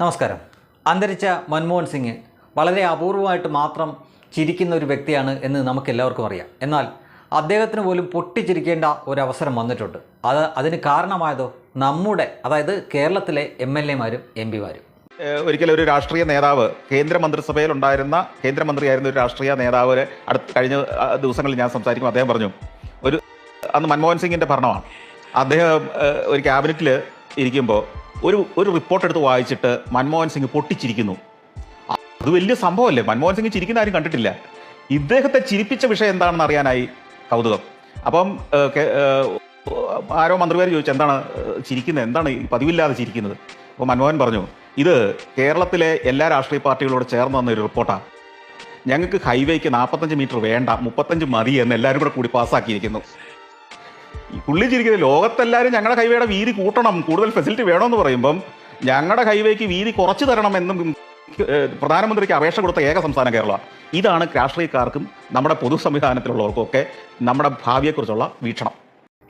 നമസ്കാരം. അന്തരിച്ച മൻമോഹൻ സിംഗ് വളരെ അപൂർവമായിട്ട് മാത്രം ചിരിക്കുന്ന ഒരു വ്യക്തിയാണ് എന്ന് നമുക്ക് എല്ലാവർക്കും അറിയാം. എന്നാൽ അദ്ദേഹത്തിന് പോലും പൊട്ടിച്ചിരിക്കേണ്ട ഒരു അവസരം വന്നിട്ടുണ്ട്. അത് അതിന് കാരണമായതോ? നമ്മുടെ അതായത് കേരളത്തിലെ എം എൽ എമാരും എം പിമാരും. ഒരിക്കലും ഒരു രാഷ്ട്രീയ നേതാവ് കേന്ദ്രമന്ത്രിസഭയിൽ ഉണ്ടായിരുന്ന കേന്ദ്രമന്ത്രിയായിരുന്ന ഒരു രാഷ്ട്രീയ നേതാവ് അടുത്ത കഴിഞ്ഞ ദിവസങ്ങളിൽ ഞാൻ സംസാരിക്കും. അദ്ദേഹം പറഞ്ഞു ഒരു അന്ന് മൻമോഹൻ സിംഗിന്റെ ഭരണമാണ്. അദ്ദേഹം ഒരു ക്യാബിനറ്റിൽ ഇരിക്കുമ്പോൾ ഒരു ഒരു റിപ്പോർട്ട് എടുത്ത് വായിച്ചിട്ട് മൻമോഹൻ സിംഗ് പൊട്ടിച്ചിരിക്കുന്നു. അത് വലിയ സംഭവമല്ലേ? മൻമോഹൻ സിംഗ് ചിരിക്കുന്ന ആരും കണ്ടിട്ടില്ല. ഇദ്ദേഹത്തെ ചിരിപ്പിച്ച വിഷയം എന്താണെന്ന് അറിയാനായി കൗതുകം. അപ്പം ആരോ മന്ത്രിമാർ ചോദിച്ചു എന്താണ് ചിരിക്കുന്നത്? എന്താണ് പതിവില്ലാതെ ചിരിക്കുന്നത്? അപ്പോൾ മൻമോഹൻ പറഞ്ഞു ഇത് കേരളത്തിലെ എല്ലാ രാഷ്ട്രീയ പാർട്ടികളോട് ചേർന്ന് വന്ന ഒരു റിപ്പോർട്ടാണ് ഞങ്ങൾക്ക് ഹൈവേക്ക് നാൽപ്പത്തഞ്ച് മീറ്റർ വേണ്ട മുപ്പത്തഞ്ച് മതി എന്ന് എല്ലാവരും കൂടെ കൂടി പാസ്സാക്കിയിരിക്കുന്നു. പുള്ളി ചിരിക്കുന്നത് ലോകത്തെല്ലാവരും ഞങ്ങളുടെ ഹൈവേയുടെ വീതി കൂട്ടണം കൂടുതൽ ഫെസിലിറ്റി വേണമെന്ന് പറയുമ്പം ഞങ്ങളുടെ ഹൈവേക്ക് വീതി കുറച്ച് തരണം എന്നും പ്രധാനമന്ത്രിക്ക് അപേക്ഷ കൊടുത്ത ഏക സംസ്ഥാനം കേരള. ഇതാണ് രാഷ്ട്രീയക്കാർക്കും നമ്മുടെ പൊതു സംവിധാനത്തിലുള്ളവർക്കും ഒക്കെ നമ്മുടെ ഭാവിയെക്കുറിച്ചുള്ള വീക്ഷണം.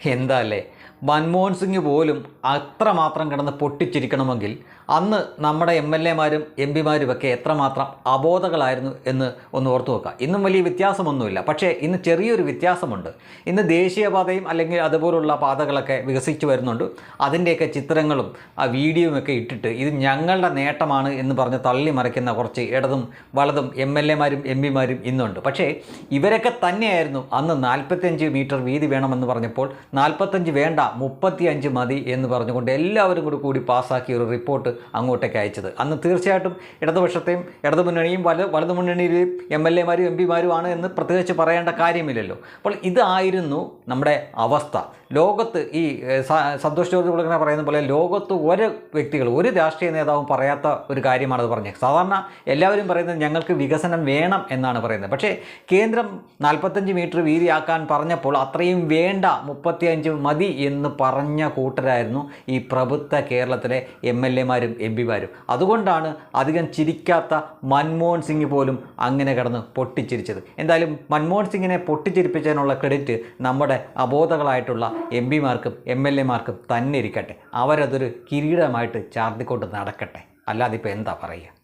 എന്താ അല്ലേ മൻമോഹൻ സിംഗ് പോലും അത്രമാത്രം കിടന്ന് പൊട്ടിച്ചിരിക്കണമെങ്കിൽ അന്ന് നമ്മുടെ എം എൽ എമാരും എം പിമാരും ഒക്കെ എത്രമാത്രം അബോധകളായിരുന്നു എന്ന് ഒന്ന് ഓർത്തു നോക്കുക ഇന്നും വലിയ വ്യത്യാസമൊന്നുമില്ല. പക്ഷേ ഇന്ന് ചെറിയൊരു വ്യത്യാസമുണ്ട്. ഇന്ന് ദേശീയപാതയും അല്ലെങ്കിൽ അതുപോലുള്ള പാതകളൊക്കെ വികസിച്ചു വരുന്നുണ്ട്. അതിന്റെയൊക്കെ ചിത്രങ്ങളും ആ വീഡിയോയും ഒക്കെ ഇട്ടിട്ട് ഇത് ഞങ്ങളുടെ നേട്ടമാണ് എന്ന് പറഞ്ഞ് തള്ളി മറിക്കുന്ന കുറച്ച് ഇടതും വലതും എം എൽ എമാരും എം പിമാരും ഇന്നുണ്ട്. പക്ഷേ ഇവരൊക്കെ തന്നെയായിരുന്നു അന്ന് നാൽപ്പത്തഞ്ച് മീറ്റർ വീതി വേണമെന്ന് പറഞ്ഞപ്പോൾ നാൽപ്പത്തഞ്ച് വേണ്ട മുപ്പത്തിയഞ്ച് മതി എന്ന് പറഞ്ഞുകൊണ്ട് എല്ലാവരും കൂടി കൂടി പാസ്സാക്കിയ ഒരു റിപ്പോർട്ട് അങ്ങോട്ടേക്ക് അയച്ചത്. അന്ന് തീർച്ചയായിട്ടും ഇടതുപക്ഷത്തെയും ഇടതുമുന്നണിയും വല വലതുമുന്നണിയിലെയും എം എൽ എമാരും എം പിമാരുമാണ് എന്ന് പ്രത്യേകിച്ച് പറയേണ്ട കാര്യമില്ലല്ലോ. അപ്പോൾ ഇതായിരുന്നു നമ്മുടെ അവസ്ഥ. ലോകത്ത് ഈ സന്തോഷ് ജോർജ് കുളങ്ങനെ പറയുന്ന പോലെ ലോകത്ത് ഒരു വ്യക്തികൾ ഒരു രാഷ്ട്രീയ നേതാവും പറയാത്ത ഒരു കാര്യമാണത് പറഞ്ഞത്. സാധാരണ എല്ലാവരും പറയുന്നത് ഞങ്ങൾക്ക് വികസനം വേണം എന്നാണ് പറയുന്നത്. പക്ഷേ കേന്ദ്രം നാൽപ്പത്തഞ്ച് മീറ്റർ വീതിയാക്കാൻ പറഞ്ഞപ്പോൾ അത്രയും വേണ്ട മുപ്പത്തിയഞ്ച് മതി എന്ന് പറഞ്ഞ കൂട്ടരായിരുന്നു ഈ പ്രഭുത്വ കേരളത്തിലെ എം എൽ എമാരും എം പിമാരും. അതുകൊണ്ടാണ് അധികം ചിരിക്കാത്ത മൻമോഹൻ സിംഗ് പോലും അങ്ങനെ കിടന്ന് പൊട്ടിച്ചിരിച്ചത്. എന്തായാലും മൻമോഹൻ സിംഗിനെ പൊട്ടിച്ചിരിപ്പിച്ചതിനുള്ള ക്രെഡിറ്റ് നമ്മുടെ അബോധകളായിട്ടുള്ള എം പിമാർക്കും എം എൽ എമാർക്കും തന്നെ ഇരിക്കട്ടെ. അവരതൊരു കിരീടമായിട്ട് ചാർത്തിക്കൊണ്ട് നടക്കട്ടെ. അല്ലാതിപ്പോൾ എന്താ പറയുക?